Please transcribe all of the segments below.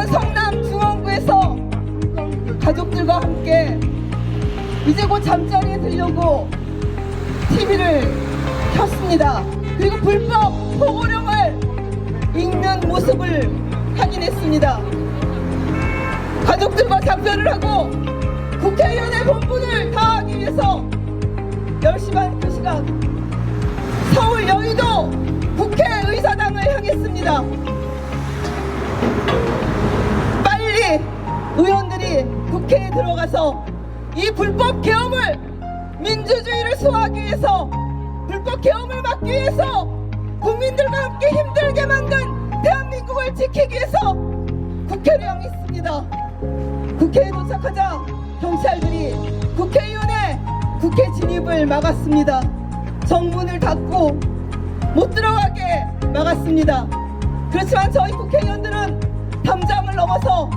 저는 성남 중원구에서 가족들과 함께 이제 곧 잠자리에 들려고 TV를 켰습니다. 그리고 불법 포고령을 읽는 모습을 확인했습니다. 가족들과 작별을 하고 국회의원의 본분을 다하기 위해서 10시 반 그 시간 서울 여의도 들어가서 이 불법 계엄을 민주주의를 수호하기 위해서 불법 계엄을 막기 위해서 국민들과 함께 힘들게 만든 대한민국을 지키기 위해서 국회를 향했습니다. 국회에 도착하자 경찰들이 국회의원의 국회 진입을 막았습니다. 정문을 닫고 못 들어가게 막았습니다. 그렇지만 저희 국회의원들은 담장을 넘어서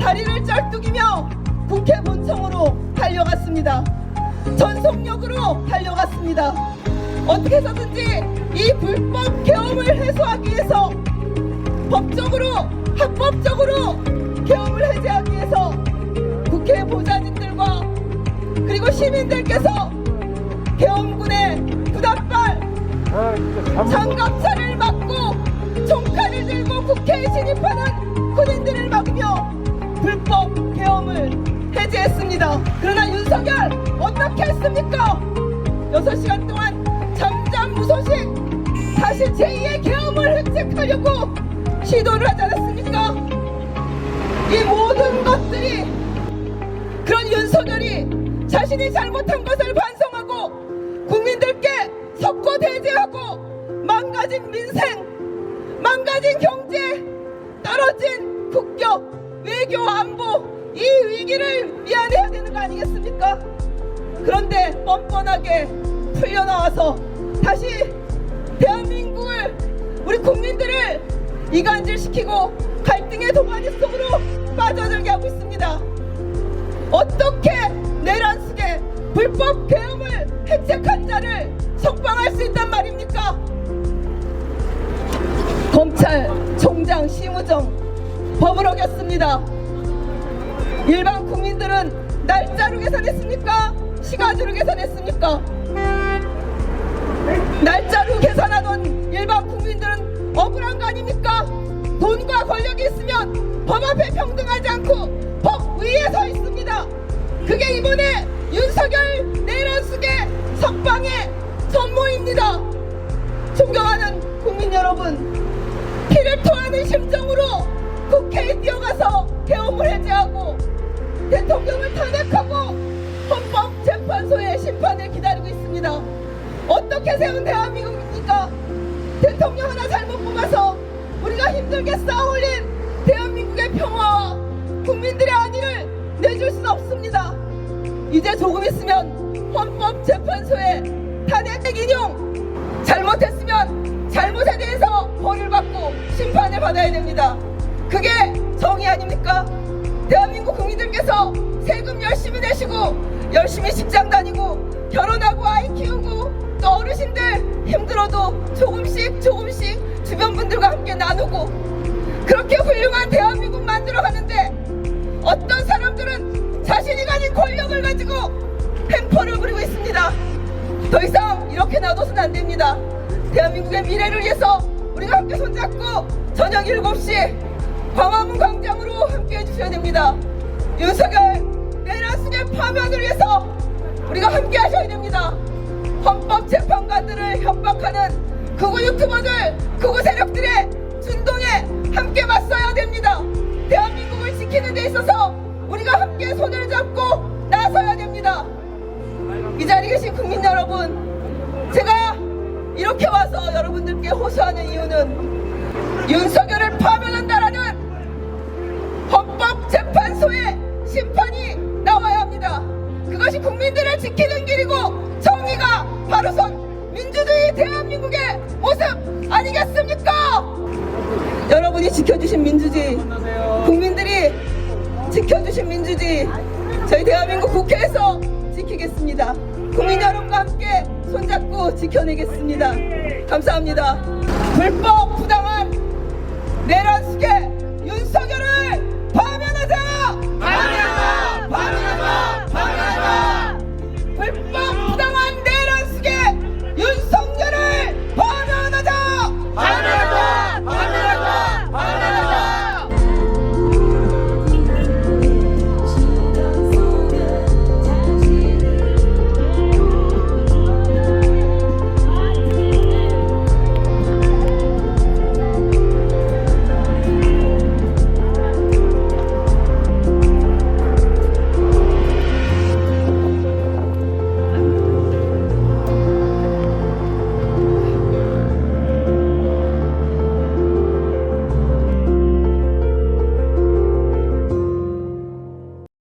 다리를 쩔뚝이며 국회 본청으로 달려갔습니다. 전속력으로 달려갔습니다. 어떻게 해서든지 이 불법 계엄을 해소하기 위해서 법적으로 합법적으로 계엄을 해제하기 위해서 국회 보좌진들과 그리고 시민들께서 계엄군의 부담발 장갑차를 막고 총칼을 들고 국회에 진입하는 군인들을 막으며 불법 계엄을 해제했습니다. 그러나 윤석열 어떻게 했습니까? 6시간 동안 잠잠 무소식 다시 제2의 계엄을 획책하려고 시도를 하지 않았습니까? 이 모든 것들이 그런 윤석열이 자신이 잘못한 것을 반성하고 국민들께 석고 대제하고 망가진 민생, 망가진 경제, 떨어진 국격, 외교, 안보 이 위기를 미안해야 되는 거 아니겠습니까? 그런데 뻔뻔하게 풀려나와서 다시 대한민국을 우리 국민들을 이간질시키고 갈등의 동아리 속으로 빠져들게 하고 있습니다. 어떻게 내란 속에 불법 계엄을 획책한 자를 석방할 수 있단 말입니까? 검찰총장 심우정 법을 어겼습니다. 일반 국민들은 날짜로 계산했습니까? 시간으로 계산했습니까? 날짜로 계산하던 일반 국민들은 억울한 거 아닙니까? 돈과 권력이 있으면 법 앞에 평등하지 않고 법 위에 서 있습니다. 그게 이번에 윤석열 내란 속의 석방의 선모입니다. 존경하는 국민 여러분, 피를 토하는 심정으로 국회에 뛰어가 어떻게 세운 대한민국입니까? 대통령 하나 잘못 뽑아서 우리가 힘들게 쌓아올린 대한민국의 평화와 국민들의 안위를 내줄 수는 없습니다. 이제 조금 있으면 헌법재판소의 탄핵 인용 잘못했으면 잘못에 대해서 벌을 받고 심판을 받아야 됩니다. 그게 정의 아닙니까? 대한민국 국민들께서 세금 열심히 내시고 열심히 직장 다니고 결혼하고 아이 키우고 또 어르신들 힘들어도 조금씩 조금씩 주변 분들과 함께 나누고 그렇게 훌륭한 대한민국 만들어 가는데 어떤 사람들은 자신이 가진 권력을 가지고 횡포를 부리고 있습니다. 더 이상 이렇게 놔둬서는 안 됩니다. 대한민국의 미래를 위해서 우리가 함께 손잡고 저녁 7시 광화문 광장으로 함께 해주셔야 됩니다. 윤석열 내란 수의 파면을 위해서 우리가 함께 하셔야 됩니다. 헌법 재판관들을 협박하는 극우 유튜버들, 극우 세력들의 준동에 함께 맞서야 됩니다. 대한민국을 지키는 데 있어서 우리가 함께 손을 잡고 나서야 됩니다. 이 자리에 계신 국민 여러분, 제가 이렇게 와서 여러분들께 호소하는 이유는 윤석열을 파면한다라는 헌법재판소의 심판이 나와야 합니다. 그것이 국민들을 지키는 아니겠습니까? 여러분이 지켜주신 민주주의, 국민들이 지켜주신 민주주의, 저희 대한민국 국회에서 지키겠습니다. 국민 여러분과 함께 손잡고 지켜내겠습니다. 감사합니다. 불법 부당한 내란 수계